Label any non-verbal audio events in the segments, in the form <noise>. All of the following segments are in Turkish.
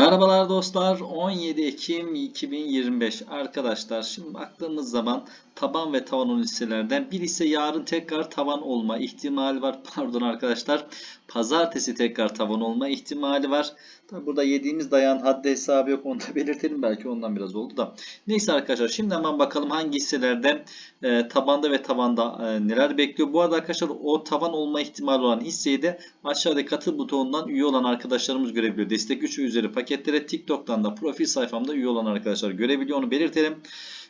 Merhabalar dostlar. 17 Ekim 2025 arkadaşlar. Şimdi baktığımız zaman taban ve tavan hisselerden bir ise yarın tekrar tavan olma ihtimali var. <laughs> Pardon arkadaşlar. Pazartesi tekrar tavan olma ihtimali var. Tabi burada yediğimiz dayağın haddi hesabı yok. Onu da <laughs> belirtelim. Belki ondan biraz oldu da. Neyse arkadaşlar şimdi hemen bakalım hangi hisselerde e, tabanda ve tavanda e, neler bekliyor. Bu arada arkadaşlar o tavan olma ihtimali olan hisseyi de aşağıdaki katıl butonundan üye olan arkadaşlarımız görebiliyor. Destek 3 ve üzeri paketlere TikTok'tan da profil sayfamda üye olan arkadaşlar görebiliyor. Onu belirtelim.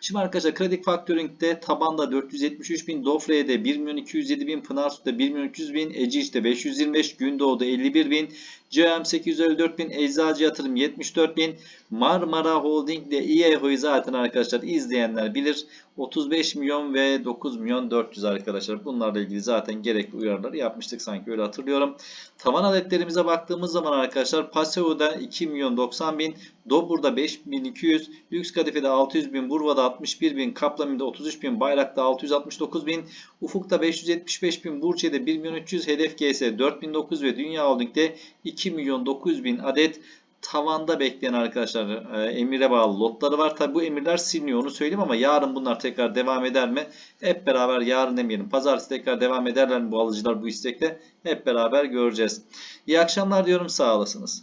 Şimdi arkadaşlar Kredi Factoring'de tabanda 473 bin, Dofre'de 1 milyon 207 bin, Pınarsu'da 1 milyon 300 bin, Eciç'te 525, Gündoğu'da 51 bin, CM 854 bin, Eczacı Yatırım 74 bin, Marmara Holding ile İEHO'yu zaten arkadaşlar izleyenler bilir. 35 milyon ve 9 milyon 400 arkadaşlar. Bunlarla ilgili zaten gerekli uyarıları yapmıştık sanki öyle hatırlıyorum. Tavan adetlerimize baktığımız zaman arkadaşlar Paseo'da 2 milyon 90 bin, Dobur'da 5200, Lüks Kadife'de 600 bin, Burva'da 61 bin, Kaplami'de 33 bin, Bayrak'ta 669 bin, Ufuk'ta 575 bin, Burçe'de 1 milyon 300, Hedef GS 4900 ve Dünya Holding'de 2 milyon 900 bin adet tavanda bekleyen arkadaşlar e, emire bağlı lotları var. Tabi bu emirler siliniyor onu söyleyeyim ama yarın bunlar tekrar devam eder mi? Hep beraber yarın demeyelim. Pazartesi tekrar devam ederler mi bu alıcılar bu istekle? Hep beraber göreceğiz. İyi akşamlar diyorum sağ olasınız.